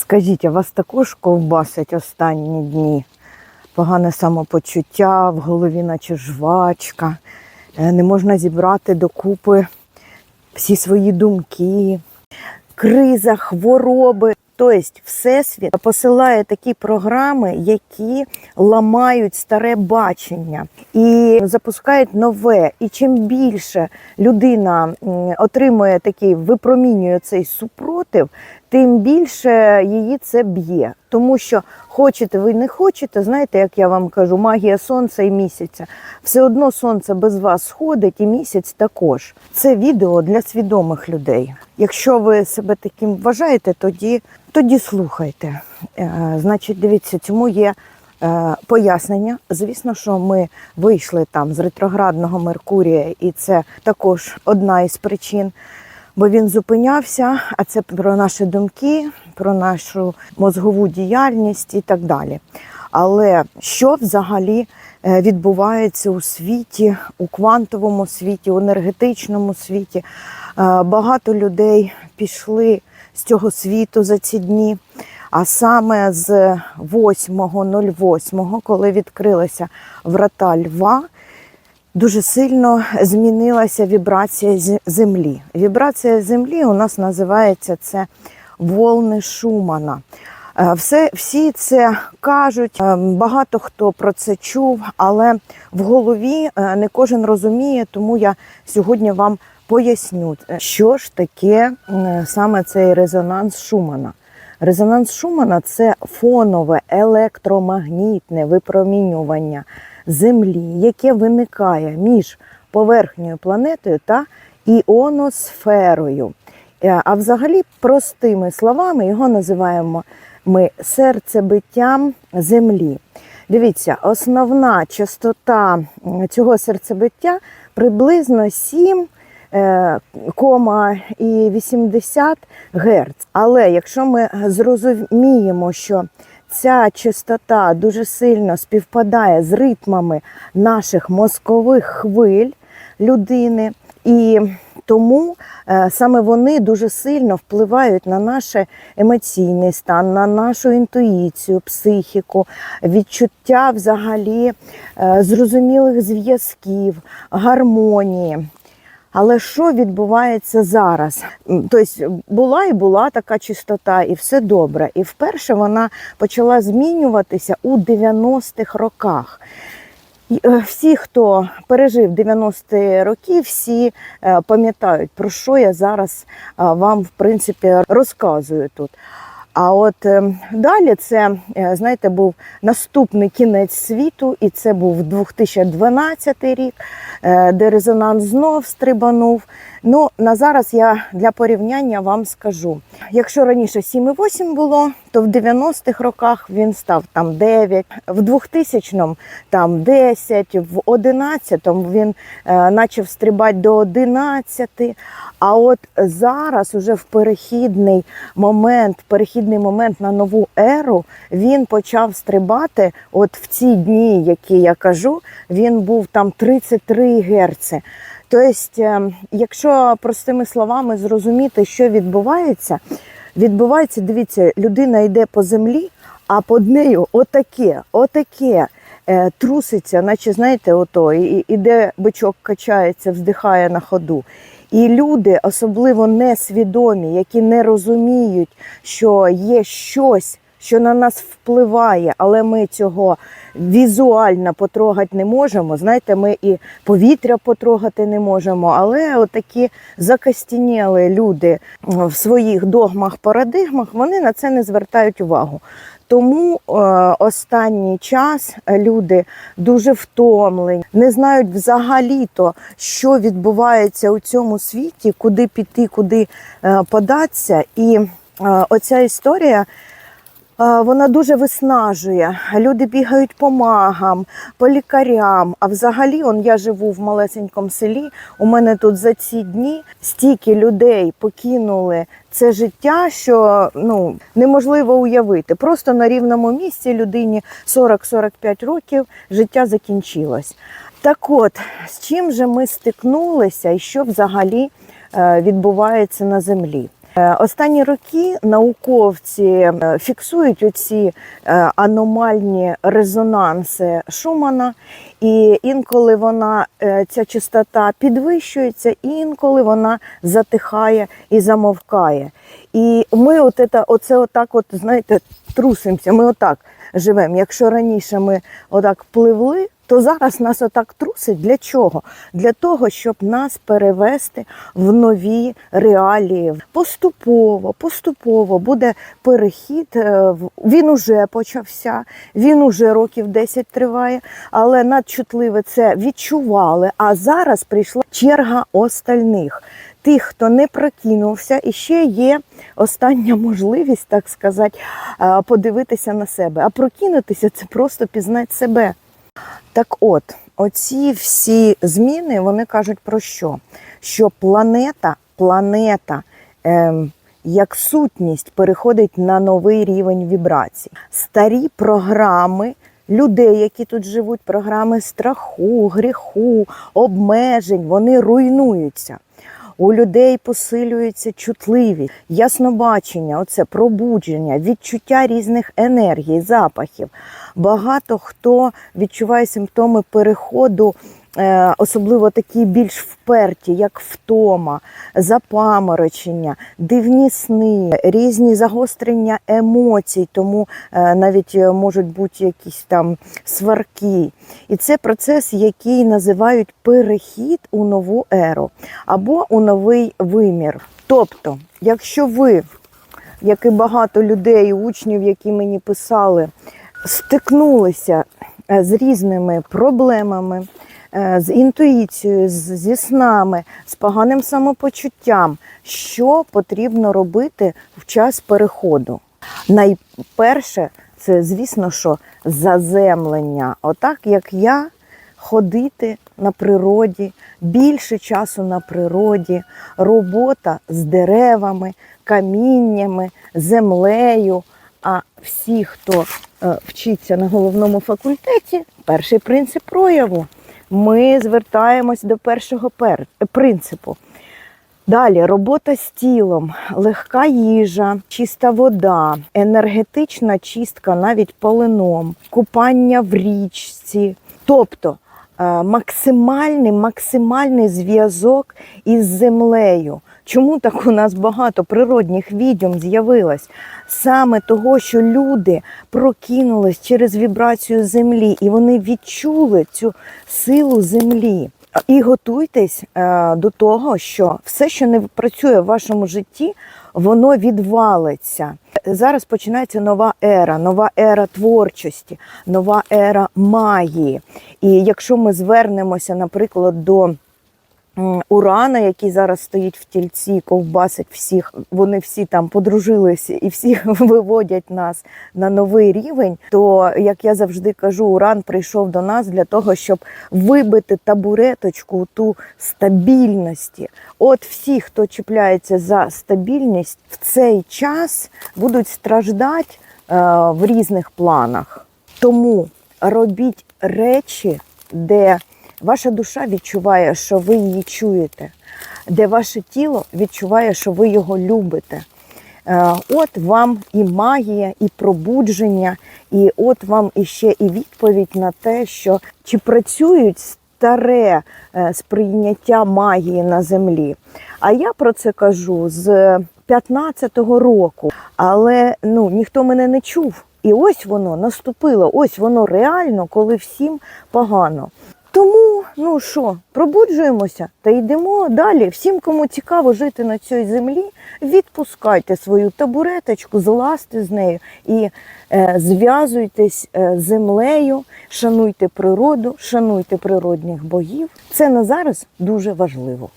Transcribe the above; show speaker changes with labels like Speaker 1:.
Speaker 1: Скажіть, а вас також ковбасить останні дні? Погане самопочуття, в голові наче жвачка, е, не можна зібрати докупи всі свої думки, криза, хвороби. Тобто Всесвіт посилає такі програми, які ламають старе бачення і запускають нове. І чим більше людина отримує такий, випромінює цей супротив, тим більше її це б'є. Тому що хочете ви не хочете, знаєте, як я вам кажу, магія сонця і місяця. Все одно сонце без вас сходить, і місяць також. Це відео для свідомих людей. Якщо ви себе таким вважаєте, тоді, тоді слухайте. Е, значить, дивіться, цьому є е, пояснення. Звісно, що ми вийшли там з ретроградного Меркурія, і це також одна із причин. Бо він зупинявся, а це про наші думки, про нашу мозгову діяльність і так далі. Але що взагалі е, відбувається у світі, у квантовому світі, у енергетичному світі? Е, Багато людей пішли з цього світу за ці дні. А саме з 8.08, коли відкрилися врата Льва, дуже сильно змінилася вібрація землі. Вібрація землі у нас називається це волни Шумана. Е, Все, всі це кажуть, е, багато хто про це чув, але в голові е, не кожен розуміє, тому я сьогодні вам поясню, е, що ж таке саме цей резонанс Шумана. Резонанс Шумана це фонове електромагнітне випромінювання Землі, яке виникає між поверхнею планетою та іоносферою. Е, А взагалі, простими словами, його називаємо ми серцебиттям Землі. Дивіться, основна частота цього серцебиття приблизно 7 е, кома і 80 Гц. Але якщо ми зрозуміємо, що ця частота дуже сильно співпадає з ритмами наших мозкових хвиль людини, і тому е, саме вони дуже сильно впливають на наш емоційний стан, на нашу інтуїцію, психіку, відчуття взагалі е, зрозумілих зв'язків, гармонії. Але що відбувається зараз? Тобто була і була така чистота, і все добре. І вперше вона почала змінюватися у 90-х роках. Е, Всі, хто пережив 90-ті роки, всі е, пам'ятають, про що я зараз е, вам в принципі розказую тут. А от е, далі це, е, знаєте, був наступний кінець світу, і це був 2012 рік, е, де резонанс знов стрибанув. Ну, на зараз я для порівняння вам скажу. Якщо раніше 7,8 було, то в 90-х роках він став там 9, в 2000-му там 10, в 11-му він е, почав стрибати до 11. А от зараз, уже в перехідний момент, перехідний момент на нову еру, він почав стрибати. От в ці дні, які я кажу, він був там 33 герци. Тобто, е, якщо простими словами зрозуміти, що відбувається, відбувається, дивіться, людина йде по землі, а під нею отаке, отаке е, труситься, наче знаєте, ото, іде бичок качається, вздихає на ходу. І люди, особливо несвідомі, які не розуміють, що є щось, що на нас впливає, але ми цього візуально потрогати не можемо. Знаєте, ми і повітря потрогати не можемо, але отакі закостініли люди в своїх догмах, парадигмах, вони на це не звертають увагу. Тому е, останній час люди дуже втомлені, не знають взагалі-то, що відбувається у цьому світі, куди піти, куди е, податися. І е, оця історія. Вона дуже виснажує. Люди бігають по магам, по лікарям. А взагалі, он я живу в малесенькому селі. У мене тут за ці дні стільки людей покинули це життя, що ну неможливо уявити. Просто на рівному місці людині 40-45 років життя закінчилось. Так от, з чим же ми стикнулися і що взагалі е, відбувається на землі? Е, Останні роки науковці е, фіксують оці е, аномальні резонанси Шумана, і інколи вона ця частота підвищується, інколи вона затихає і замовкає. І ми от це, оце отак, от, знаєте, трусимося. Ми отак живемо. Якщо раніше ми отак пливли, то зараз нас отак трусить. Для чого? Для того, щоб нас перевести в нові реалії. Поступово, поступово буде перехід. е, Він уже почався, він уже років 10 триває, але надчутливе це відчували. А зараз прийшла черга остальних. Тих, хто не прокинувся, і ще є остання можливість, так сказати, е, подивитися на себе. А прокинутися це просто пізнати себе. Так от, оці всі зміни вони кажуть про що? Що планета, планета ем, як сутність переходить на новий рівень вібрацій. Старі програми людей, які тут живуть, програми страху, гріху, обмежень, вони руйнуються. У людей посилюється чутливість, яснобачення, оце пробудження, відчуття різних енергій, запахів. Багато хто відчуває симптоми переходу, особливо такі більш вперті, як втома, запаморочення, дивні сни, різні загострення емоцій, тому е, навіть е, можуть бути якісь там сварки. І це процес, який називають перехід у нову еру або у новий вимір. Тобто, якщо ви, як і багато людей, учнів, які мені писали, стикнулися е, з різними проблемами, е, з інтуїцією, зі снами, з поганим самопочуттям, що потрібно робити в час переходу. Найперше, це, звісно, що заземлення. Отак, як я, ходити на природі, більше часу на природі, робота з деревами, каміннями, землею. А всі, хто е, вчиться на головному факультеті, перший принцип прояву. Ми звертаємось до першого пер... принципу. Далі робота з тілом, легка їжа, чиста вода, енергетична чистка навіть полином, купання в річці. Тобто максимальний, максимальний зв'язок із землею. Чому так у нас багато природних відьом з'явилось? Саме того, що люди прокинулись через вібрацію землі, і вони відчули цю силу землі. І готуйтесь е, до того, що все, що не працює в вашому житті, воно відвалиться. Зараз починається нова ера, нова ера творчості, нова ера магії. І якщо ми звернемося, наприклад, до Урана, який зараз стоїть в тільці, ковбасить всіх, вони всі там подружилися і всі виводять нас на новий рівень. То, як я завжди кажу, Уран прийшов до нас для того, щоб вибити табуреточку ту стабільності. От всі, хто чіпляється за стабільність, в цей час будуть страждати е, в різних планах. Тому робіть речі, де ваша душа відчуває, що ви її чуєте, де ваше тіло відчуває, що ви його любите. Е, От вам і магія, і пробудження, і от вам іще і відповідь на те, що чи працюють старе е, сприйняття магії на землі. А я про це кажу з 15-го року, але ну ніхто мене не чув. І ось воно наступило, ось воно реально, коли всім погано. Тому, ну що, пробуджуємося та йдемо далі. Всім, кому цікаво жити на цій землі, відпускайте свою табуреточку, злазьте з нею і е, зв'язуйтесь е, з землею, шануйте природу, шануйте природних богів. Це на зараз дуже важливо.